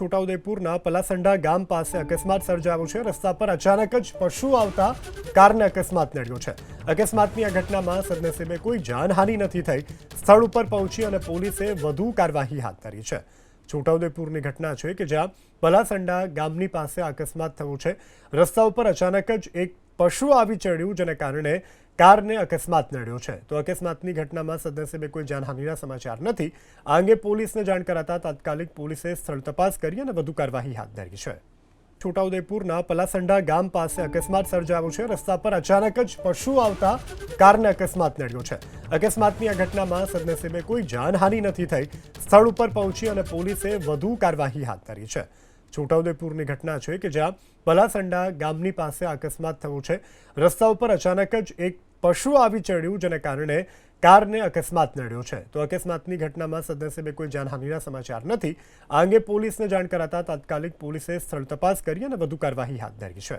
છોટાઉદેપુરના પલાસંડા ગામ પાસે અકસ્માત સર્જાયો છે. રસ્તા પર અચાનક જ પશુ આવતા કારને અકસ્માત નડ્યો છે. અકસ્માતની આ ઘટનામાં સદનસીબે કોઈ જાનહાનિ નથી થઈ. સ્થળ ઉપર પહોંચી અને પોલીસે વધુ કાર્યવાહી હાથ ધરી છે. છોટાઉદેપુરની ઘટના છે કે જ્યાં પલાસંડા ગામની પાસે અકસ્માત થયો છે. રસ્તા ઉપર અચાનક જ એક પશુ આવી ચડ્યું જેને કારણે કારને અકસ્માત નડ્યો છે. તો અકસ્માતની ઘટનામાં સદનસીબે કોઈ જાનહાનિના સમાચાર નથી. આ અંગે પોલીસને જાણ કરાતા તાત્કાલિક પોલીસે સ્થળ તપાસ કરી અને વધુ કાર્યવાહી હાથ ધરી છે. છોટાઉદેપુરના પલાસંડા ગામ પાસે અકસ્માત સર્જાયો છે. રસ્તા પર અચાનક જ પશુ આવતા કારને અકસ્માત નડ્યો છે. અકસ્માતની આ ઘટનામાં સદનસીબે કોઈ જાનહાનિ નથી થઈ. સ્થળ ઉપર પહોંચી અને પોલીસે વધુ કાર્યવાહી હાથ ધરી છે. છોટાઉદેપુરની ઘટના છે કે જ્યાં પલાસંડા ગામની પાસે અકસ્માત થયો છે. રસ્તા ઉપર અચાનક જ એક પશુ આવી ચડ્યું, જેને કારણે કારને અકસ્માત નડ્યો છે. તો અકસ્માતની ઘટનામાં સદનસીબે કોઈ જાનહાનિના સમાચાર નથી. આ અંગે પોલીસને જાણ કરાતા તાત્કાલિક પોલીસે સ્થળ તપાસ કરી અને વધુ કાર્યવાહી હાથ ધરી છે.